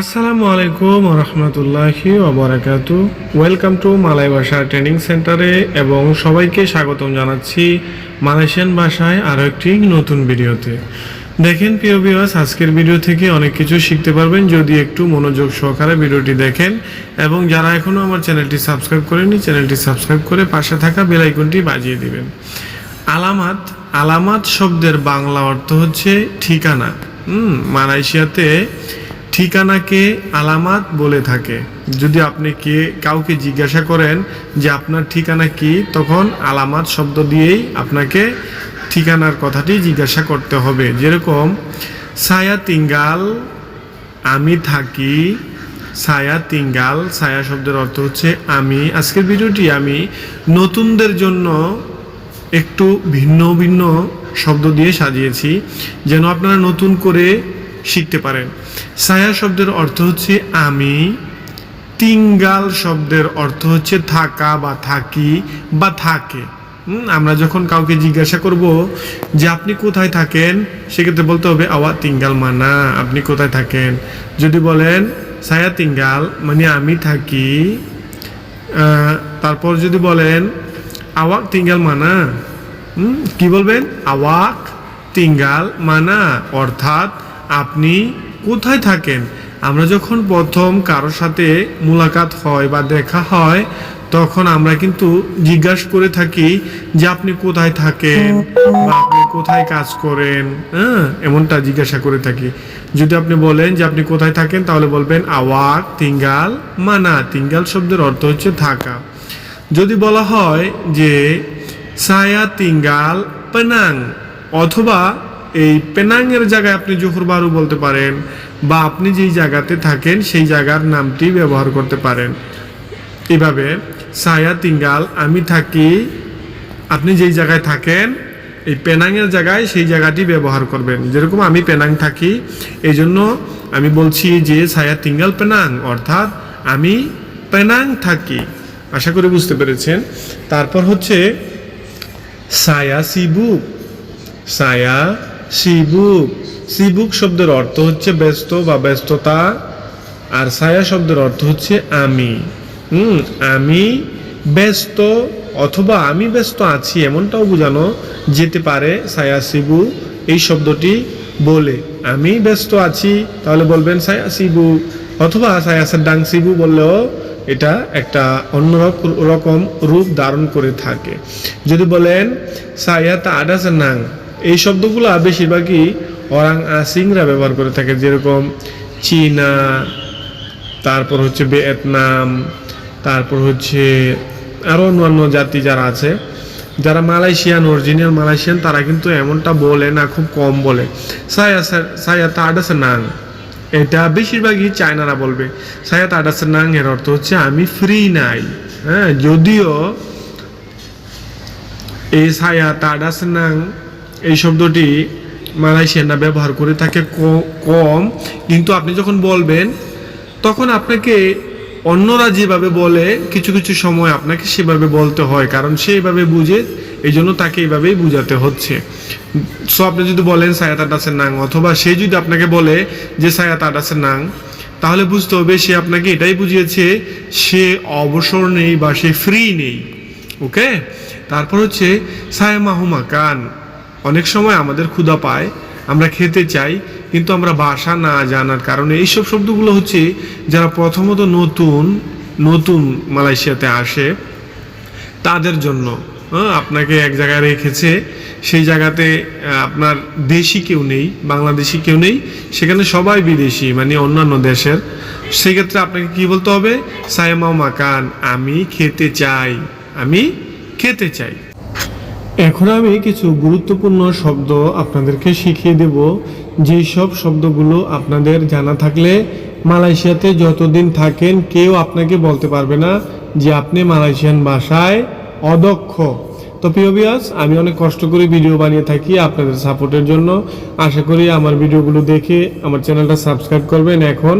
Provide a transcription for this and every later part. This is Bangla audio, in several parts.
আসসালামু আলাইকুম রহমতুল্লাহি ওবরাকাতু ওয়েলকাম টু মালয় ভাষা ট্রেনিং সেন্টারে এবং সবাইকে স্বাগতম জানাচ্ছি মালয়েশিয়ান ভাষায় আরও একটি নতুন ভিডিওতে। দেখেন প্রিয় বিওয়াস আজকের ভিডিও থেকে অনেক কিছু শিখতে পারবেন যদি একটু মনোযোগ সহকারে ভিডিওটি দেখেন এবং যারা এখনও আমার চ্যানেলটি সাবস্ক্রাইব করেনি চ্যানেলটি সাবস্ক্রাইব করে পাশে থাকা বেল আইকনটি বাজিয়ে দিবেন। আলামাত আলামাত শব্দের বাংলা অর্থ হচ্ছে ঠিকানা। মালয়েশিয়াতে ঠিকানাকে আলামাত বলে থাকে। যদি আপনি কে, কাউকে জিজ্ঞাসা করেন যে আপনার ঠিকানা কি, তখন আলামাত শব্দ দিয়েই আপনাকে ঠিকানার কথাটি জিজ্ঞাসা করতে হবে। যেরকম, সায়া তিঙ্গাল, আমি থাকি। ছায়া তিঙ্গাল ছায়া শব্দের অর্থ হচ্ছে, আমি। আজকের ভিডিওটি আমি নতুনদের জন্য একটু ভিন্ন ভিন্ন শব্দ দিয়ে সাজিয়েছি, যেন আপনারা নতুন করে শিখতে পারেন। ছায়া শব্দের অর্থ হচ্ছে আমি, তিঙ্গাল শব্দের অর্থ হচ্ছে থাকা বা থাকি বা থাকে। আমরা যখন কাউকে জিজ্ঞাসা করব যে আপনি কোথায় থাকেন, সেক্ষেত্রে বলতে হবে আওয়া তিঙ্গাল মানা, আপনি কোথায় থাকেন? যদি বলেন ছায়া তিঙ্গাল মানে আমি থাকি তারপর যদি বলেন আওয়াক তিঙ্গাল মানা কি বলবেন? আওয়াক তিঙ্গাল মানা, অর্থাৎ আপনি কোথায় থাকেন? আমরা যখন প্রথম কারোর সাথে মুলাকাত হয় বা দেখা হয়, তখন আমরা কিন্তু জিজ্ঞাসা করে থাকি যে আপনি কোথায় থাকেন বা আপনি কোথায় কাজ করেন হ্যাঁ? এমনটা জিজ্ঞাসা করে থাকি। যদি আপনি বলেন যে আপনি কোথায় থাকেন, তাহলে বলবেন আওয়াক তিঙ্গাল মানা। তিঙ্গাল শব্দের অর্থ হচ্ছে থাকা। যদি বলা হয় যে সায়া তিঙ্গাল পেনাং, অথবা এই পেনাংয়ের জায়গায় আপনি জোহর বারু বলতে পারেন বা আপনি যেই জায়গাতে থাকেন, সেই জায়গার নামটি ব্যবহার করতে পারেন। এভাবে সায়া তিঙ্গাল, আমি থাকি, আপনি যেই জায়গায় থাকেন, এই পেনাংয়ের জায়গায় সেই জায়গাটি ব্যবহার করবেন। যেরকম আমি পেনাং থাকি এই জন্য আমি বলছি যে সায়া তিঙ্গাল পেনাং, অর্থাৎ আমি পেনাং থাকি। আশা করি বুঝতে পেরেছেন। তারপর হচ্ছে সায়া সিবুক সায়া সিবুক। সিবুক শব্দের অর্থ হচ্ছে ব্যস্ত বা ব্যস্ততা, আর সায়া শব্দের অর্থ হচ্ছে আমি। হুম, আমি ব্যস্ত অথবা আমি ব্যস্ত আছি এমনটাও বোঝানো যেতে পারে সায়া সিবু এই শব্দটি বলে, আমি ব্যস্ত আছি, তাহলে বলবেন সায়া সিবু অথবা সায়া সাডাং সিবু বললেও এটা একটা অন্য রকম রূপ ধারণ করে থাকে। যদি বলেন সায়া তা আডাসানাং এই শব্দগুলো বেশিরভাগই অরাং আসিংরা ব্যবহার করে থাকে, যেরকম চীনা, তারপর হচ্ছে ভিয়েতনাম, তারপর হচ্ছে আরও অন্যান্য জাতি যারা আছে, যারা মালয়েশিয়ান অরিজিনাল মালয়েশিয়ান, তারা কিন্তু এমনটা বলে না, খুব কম বলে। সায়া সায়া তাডাসে নাং। এটা বেশিরভাগই চায়নারা বলবে। সায়া তাডাসে নাং এর অর্থ হচ্ছে, আমি ফ্রি নাই। হ্যাঁ যদিও এই সায়া তাডাসনাং এই শব্দটি মালয়েশিয়ানরা ব্যবহার করে থাকে কম। কিন্তু আপনি যখন বলবেন, তখন আপনাকে অন্যরা যেভাবে বলে, কিছু কিছু সময় আপনাকে সেভাবে বলতে হয়, কারণ সেইভাবে বুঝে এই জন্য তাকে এইভাবেই বুঝাতে হচ্ছে। সো আপনি যদি বলেন, সায়াত আডাসের নাং, অথবা সে যদি আপনাকে বলে যে, সায়াত আডাসের নাং, তাহলে বুঝতে হবে সে আপনাকে এটাই বুঝিয়েছে, সে অবসর নেই বা সে ফ্রি নেই। ওকে? তারপর হচ্ছে, সায়মাহুমা কান। অনেক সময় আমাদের ক্ষুধা পায় আমরা খেতে চাই কিন্তু আমরা বাসা না জানার কারণে এইসব শব্দগুলো হচ্ছে যারা প্রথমত নতুন নতুন মালয়েশিয়াতে আসে তাদের জন্য হ্যাঁ, আপনাকে এক জায়গায় রেখেছে সেই জায়গাতে আপনার দেশি কেউ নেই বাংলাদেশি কেউ নেই সেখানে সবাই বিদেশি মানে অন্যান্য দেশের। সেক্ষেত্রে আপনাকে কি বলতে হবে? সায়মা মাকান আমি খেতে চাই আমি খেতে চাই। এখন আমি কিছু গুরুত্বপূর্ণ শব্দ আপনাদেরকে শিখিয়ে দেব। যেই সব শব্দগুলো আপনাদের জানা থাকলে মালয়েশিয়াতে যতদিন থাকেন কেউ আপনাকে বলতে পারবে না যে আপনি মালয়েশিয়ান ভাষায় অদক্ষ। তো প্রিয় বিয়াস আমি অনেক কষ্ট করে ভিডিও বানিয়ে থাকি আপনাদের সাপোর্টের জন্য। আশা করি আমার ভিডিওগুলো দেখে আমার চ্যানেলটা সাবস্ক্রাইব করবেন এখন।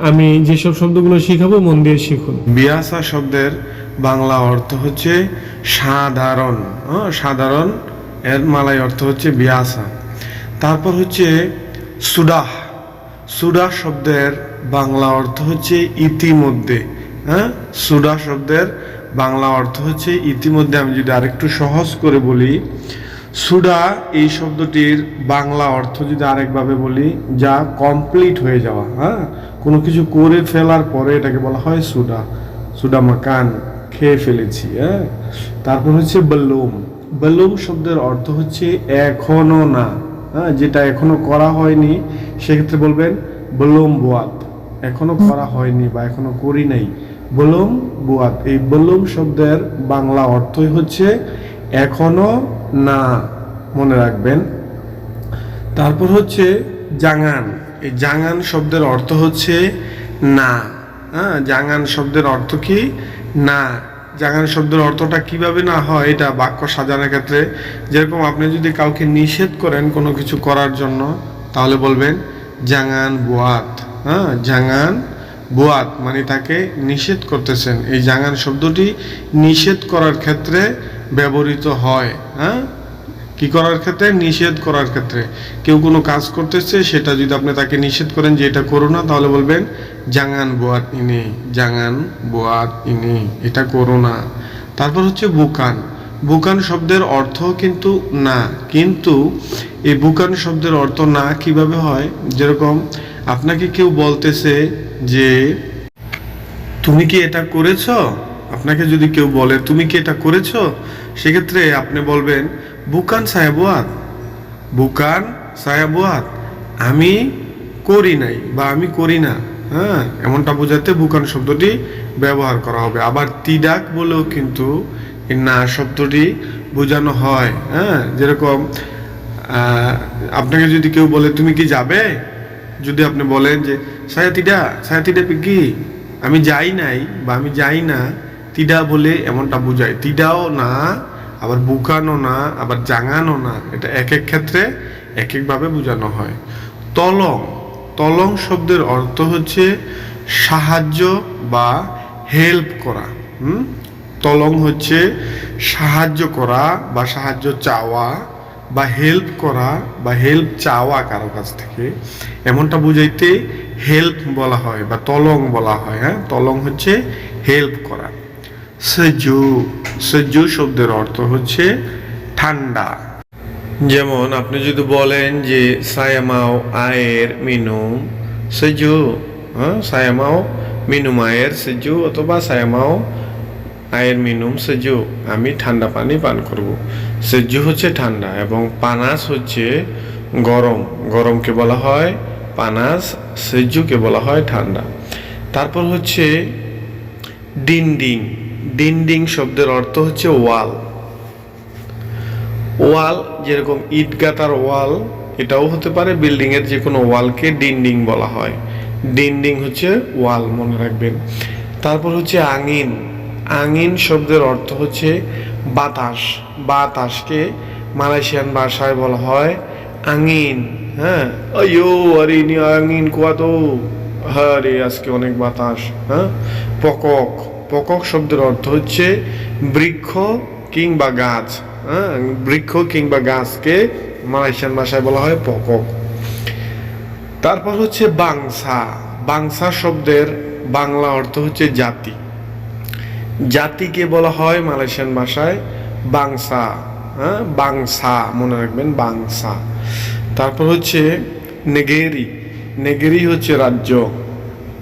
আমি যেসব শব্দগুলো শিখাবো মন দিয়ে শিখুন। বিয়াসা শব্দের বাংলা অর্থ হচ্ছে সাধারণ। হ্যাঁ, সাধারণ এর মালাই অর্থ হচ্ছে বিয়াসা। তারপর হচ্ছে সুডাহ। সুডা শব্দের বাংলা অর্থ হচ্ছে ইতিমধ্যে। হ্যাঁ সুডা শব্দের বাংলা অর্থ হচ্ছে ইতিমধ্যে। আমি যদি আরেকটু সহজ করে বলি সুডা এই শব্দটির বাংলা অর্থ যদি আরেকভাবে বলি, যা কমপ্লিট হয়ে যাওয়া হ্যাঁ? কোনো কিছু করে ফেলার পরে এটাকে বলা হয় সুডা সুডা মাকান, খেয়ে ফেলেছি হ্যাঁ? তারপর হচ্ছে বল্লুম। বল্লুম শব্দের অর্থ হচ্ছে এখনও না হ্যাঁ? যেটা এখনও করা হয়নি, সেক্ষেত্রে বলবেন বলুম বুয়াত। এখনও করা হয়নি বা এখনও করি নাই। বলুম বুয়াত। এই বলুম শব্দের বাংলা অর্থই হচ্ছে এখনও না মনে রাখবেন। তারপর হচ্ছে জাঙান। এই জাঙান শব্দের অর্থ হচ্ছে না। হ্যাঁ জাঙান শব্দের অর্থ কি? না। জাঙান শব্দের অর্থটা কীভাবে না হয়, এটা বাক্য সাজানোর ক্ষেত্রে। যেরকম আপনি যদি কাউকে নিষেধ করেন কোনো কিছু করার জন্য, তাহলে বলবেন জাঙান বুয়াত। হ্যাঁ জাঙান বুয়াত মানে তাকে নিষেধ করতেছেন। এই জাঙান শব্দটি নিষেধ করার ক্ষেত্রে ব্যবহৃত হয় হ্যাঁ? কি করার ক্ষেত্রে? নিষেধ করার ক্ষেত্রে। কেউ কোনো কাজ করতেছে, সেটা যদি আপনি তাকে নিষেধ করেন যে এটা করো না, তাহলে বলবেন, জাঙান বোয়াত ইনে, জাঙান বোয়াত ইনে, এটা করো না। তারপর হচ্ছে বুকান। বুকান শব্দের অর্থ কিন্তু না। কিন্তু এই বুকান শব্দের অর্থ না কীভাবে হয়? যেরকম আপনাকে কেউ বলতেছে যে, তুমি কি এটা করেছ? আপনাকে যদি কেউ বলে, তুমি কি এটা করেছ? সেক্ষেত্রে আপনি বলবেন, বুকান সাহেবাত বুকান সাহেবাত আমি করি নাই বা আমি করি না। হ্যাঁ এমনটা বোঝাতে বুকান শব্দটি ব্যবহার করা হবে। আবার তিডাক বলেও কিন্তু না শব্দটি বোঝানো হয়। হ্যাঁ যেরকম আপনাকে যদি কেউ বলে, তুমি কি যাবে? যদি আপনি বলেন যে সায়াতিডা সায়াতিডা কি আমি যাই নাই বা আমি যাই না। তিডা বলে এমনটা বোঝায়। তিডাও না, আবার বুকানো না, আবার জাঙানো না। এটা এক এক ক্ষেত্রে এক একভাবে বোঝানো হয়। তলং। তলং শব্দের অর্থ হচ্ছে সাহায্য বা হেল্প করা। হুম? তলং হচ্ছে সাহায্য করা বা সাহায্য চাওয়া বা হেল্প করা বা হেল্প চাওয়া কারও কাছ থেকে। এমনটা বুঝাইতে হেল্প বলা হয় বা তলং বলা হয় হ্যাঁ? তলং হচ্ছে হেল্প করা। সেজু সেজু শব্দের অর্থ হচ্ছে ঠান্ডা। যেমন আপনি যদি বলেন যে সায়ামাও আয়ের মিনুম সেজু হ্যাঁ সায়ামাও মিনুম আয়ের সেজু অথবা সায়ামাও আয়ের মিনুম সেজু, আমি ঠান্ডা পানি পান করব। সেজু হচ্ছে ঠান্ডা এবং পানাস হচ্ছে গরম। গরমকে বলা হয় পানাস, সেজুকে বলা হয় ঠান্ডা। তারপর হচ্ছে ডিন্ডিং শব্দের অর্থ হচ্ছে ওয়াল। ওয়াল যেরকম ইট গাতার ওয়াল, এটাও হতে পারে বিল্ডিং এর যে কোনো ওয়ালকে ডিন্ডিং বলা হয়। ডিন্ডিং হচ্ছে ওয়াল, মনে রাখবেন। তারপর হচ্ছে আঙিন। আঙিন শব্দের অর্থ হচ্ছে বাতাস। বাতাসকে মালয়েশিয়ান ভাষায় বলা হয় আঙিন হ্যাঁ? আরে আঙিন কত আরে আজকে অনেক বাতাস হ্যাঁ? পকক। পকক শব্দের অর্থ হচ্ছে বৃক্ষ কিংবা গাছ। হ্যাঁ বৃক্ষ কিংবা গাছকে মালয়েশিয়ান ভাষায় বলা হয় পকক। তারপর হচ্ছে বাংসা। বাংসা শব্দের বাংলা অর্থ হচ্ছে জাতি। জাতিকে বলা হয় মালয়েশিয়ান ভাষায় বাংসা। হ্যাঁ বাংসা, মনে রাখবেন, বাংসা। তারপর হচ্ছে নেগেরি। নেগেরি হচ্ছে রাজ্য।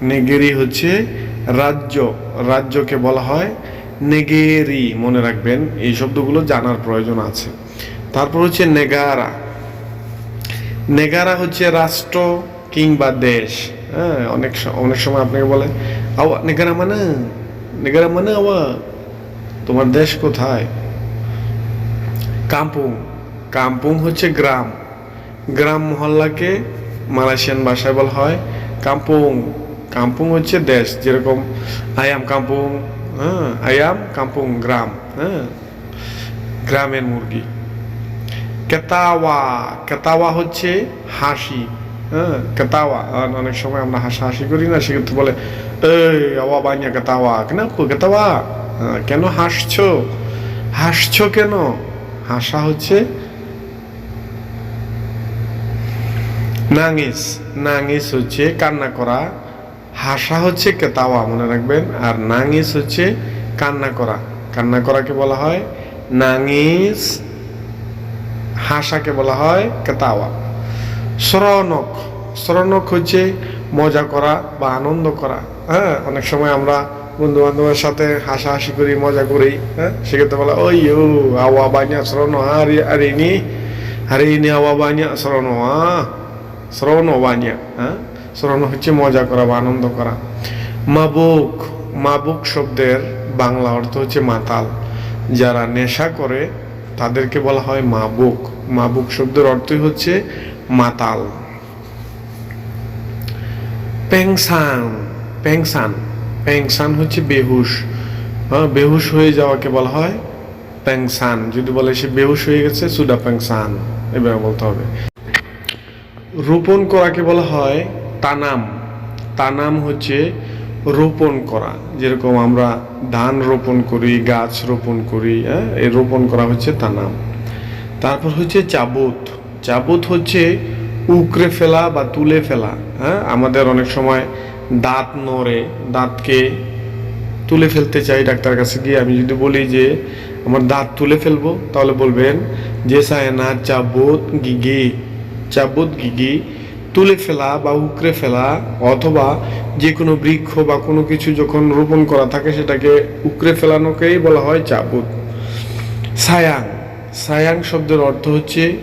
নেগেরি হচ্ছে রাজ্য, রাজ্যকে বলা হয় নেগেরি, মনে রাখবেন। এই শব্দগুলো জানার প্রয়োজন আছে। তারপর হচ্ছে নেগারা। নেগারা হচ্ছে রাষ্ট্র কিংবা দেশ। হ্যাঁ অনেক অনেক সময় আপনাকে বলে, আওয়া, নেগারা মানে? নেগারা মানে আওয়া? তোমার দেশ কোথায়? কাম্পুং। কাম্পুং হচ্ছে গ্রাম। গ্রাম মহল্লাকে মালয়েশিয়ান ভাষায় বলা হয় কাম্পুং। কাম্পুং হচ্ছে দেশ যেরকম আয়াম কাম্পুং হ্যাঁ আয়াম কাম্পুং গ্রাম হ্যাঁ গ্রামের মুরগি কেতাওয়া কেতাওয়া হচ্ছে হাসি হ্যাঁ কেতাওয়া অনেক সময় আমরা হাসাহাসি করি না সেক্ষেত্রে বলে এই আওয়া বানিয়া কেতাওয়া কেন কেতাওয়া কেন হাসছো হাসছো কেন হাসা হচ্ছে নাঙিস নাঙিস হচ্ছে কান্না করা হাসা হচ্ছে কেতাওয়া, মনে রাখবেন। আর নাঙিস হচ্ছে কান্না করা। কান্না করাকে বলা হয় নাঙিস হাসাকে বলা হয় কেতাওয়া। শ্রনক শ্রনক হচ্ছে মজা করা বা আনন্দ করা। হ্যাঁ অনেক সময় আমরা বন্ধু বান্ধবের সাথে হাসাহাসি করি, মজা করি হ্যাঁ সেক্ষেত্রে বলা ওই ও, আওয়া বানিয়া শ্রন আরে আরে ini hari ini awa banyak শ্রনোয়া শ্রবণ বানিয়া হ্যাঁ। শ্রবণ হচ্ছে মজা করা বা আনন্দ করা। মাবুক মাবুক শব্দের বাংলা অর্থ হচ্ছে মাতাল। যারা নেশা করে, তাদেরকে বলা হয় মাবুক। মাবুক শব্দের অর্থই হচ্ছে মাতাল। প্যাংসান প্যাংসান প্যাংসান হচ্ছে বেহুশ। হ্যাঁ বেহুশ হয়ে যাওয়াকে বলা হয় প্যাংসান যদি বলে সে বেহুশ হয়ে গেছে, সুডা প্যাংসান এভাবে বলতে হবে। রোপণ করাকে বলা হয় তানাম। তানাম হচ্ছে রোপণ করা। যেরকম আমরা ধান রোপণ করি, গাছ রোপণ করি হ্যাঁ এই রোপণ করা হচ্ছে তানাম। তারপর হচ্ছে চাবুত চাবুত হচ্ছে উকড়ে ফেলা বা তুলে ফেলা হ্যাঁ আমাদের অনেক সময় দাঁত নড়ে, দাঁতকে তুলে ফেলতে চাই ডাক্তার কাছে গিয়ে। আমি যদি বলি যে, আমার দাঁত তুলে ফেলব? তাহলে বলবেন, যে সায়না চাবুত গিগি চাবুত গিগি তুলে ফেলা বা উকড়ে ফেলা অথবা যে কোনো বৃক্ষ বা কোনো কিছু যখন রোপণ করা থাকে সেটাকে উকড়ে ফেলানোকেই বলা হয় চাবুত সায়াং। সায়াং শব্দের অর্থ হচ্ছে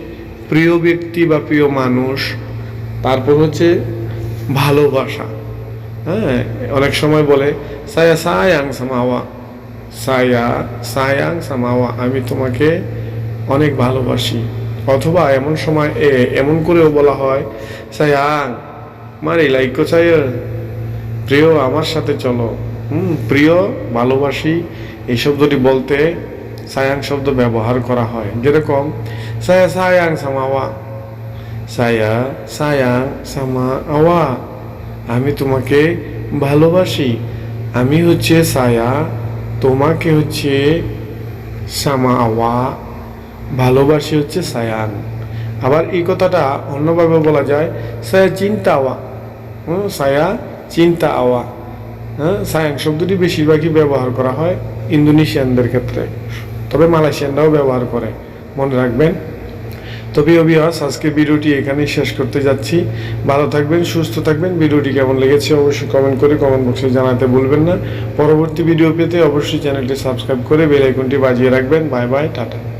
প্রিয় ব্যক্তি বা প্রিয় মানুষ, তারপর হচ্ছে ভালোবাসা। হ্যাঁ অনেক সময় বলে, সায়া সায়াং সামাওয়া। সায়া, সায়াং সামাওয়া, আমি তোমাকে অনেক ভালোবাসি। অথবা এমন সময়, এ, এমন করেও বলা হয় সায়াং মারি লাইকো চাই প্রিয় আমার সাথে চলো। হুম, প্রিয়, ভালোবাসি, এই শব্দটি বলতে সায়াং শব্দ ব্যবহার করা হয়। যেরকম, সায়া সায়াং সামাওয়া। সায়া সায়াং সামা আওয়া আমি তোমাকে ভালোবাসি। আমি হচ্ছে সায়া, তোমাকে হচ্ছে সামা আওয়া ভালোবাসি হচ্ছে সায়ান। আবার এই কথাটা অন্যভাবে বলা যায়, সায়া চিন্তা আওয়া। হুম, সায়া চিন্তা আওয়া। হ্যাঁ সায়াং শব্দটি বেশিরভাগই ব্যবহার করা হয় ইন্দোনেশিয়ানদের ক্ষেত্রে। তবে মালয়েশিয়ানরাও ব্যবহার করে। মনে রাখবেন। তবে অভিয়াস আজকে ভিডিওটি এখানেই শেষ করতে যাচ্ছি। ভালো থাকবেন, সুস্থ থাকবেন। ভিডিওটি কেমন লেগেছে অবশ্যই কমেন্ট করে কমেন্ট বক্সে জানাতে ভুলবেন না। পরবর্তী ভিডিও পেতে অবশ্যই চ্যানেলটি সাবস্ক্রাইব করে বেল আইকনটি বাজিয়ে রাখবেন। Bye bye tata.